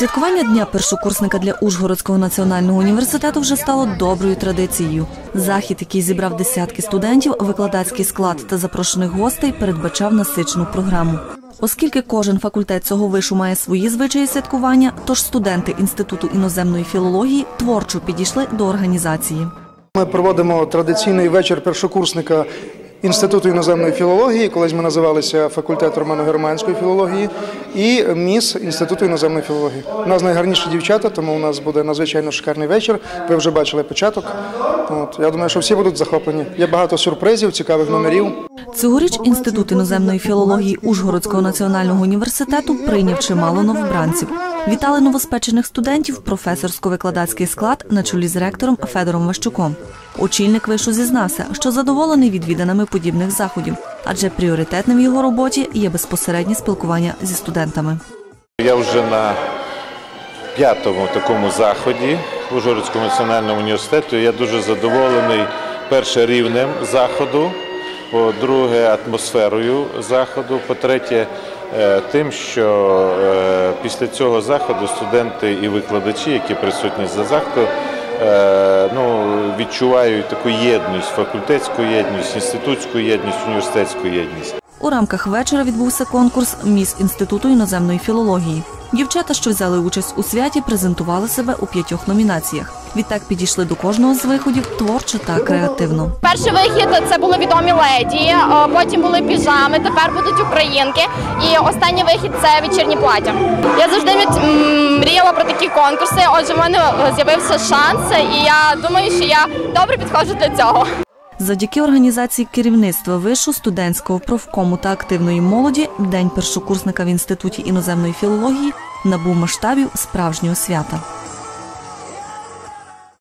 Святкування дня першокурсника для Ужгородського національного університету вже стало доброю традицією. Захід, який зібрав десятки студентів, викладацький склад та запрошених гостей, передбачав насичену програму. Оскільки кожен факультет цього вишу має свої звичаї святкування, тож студенти інституту іноземної філології творчо підійшли до організації. Ми проводимо традиційний вечір першокурсника Інституту іноземної філології, колись ми називалися факультет романо-германської філології, і міс Інституту іноземної філології. У нас найгарніші дівчата, тому у нас буде надзвичайно шикарний вечір. Ви вже бачили початок. От я думаю, що всі будуть захоплені. Є багато сюрпризів, цікавих номерів. Цьогоріч інститут іноземної філології Ужгородського національного університету прийняв чимало новобранців. Вітали новоспечених студентів професорсько-викладацький склад на чолі з ректором Федором Ващуком. Очільник вишу зізнався, що задоволений відвіданими подібних заходів, адже пріоритетним в його роботі є безпосереднє спілкування зі студентами. Я вже на п'ятому такому заході Ужгородського національного університету. Я дуже задоволений перше рівнем заходу, по-друге, атмосферою заходу, по-третє, е, тим, що е, після цього заходу студенти і викладачі, які присутні за заходу, е, ну, відчувають таку єдність, факультетську єдність, інститутську єдність, університетську єдність. У рамках вечора відбувся конкурс Міс інституту іноземної філології. Дівчата, що взяли участь у святі, презентували себе у п'ятьох номінаціях. Відтак підійшли до кожного з виходів творчо та креативно. Перший вихід це були відомі леді, е, потім були піжами, тепер будуть українки. І останній вихід це вечірні плаття. Я завжди мріяла про такі конкурси. Отже, в мене е, з'явився шанс, і я думаю, що я добре підходжу для цього. Завдяки організації керівництва вишу студентського профкому та активної молоді день першокурсника в інституті іноземної філології набув масштабів справжнього свята.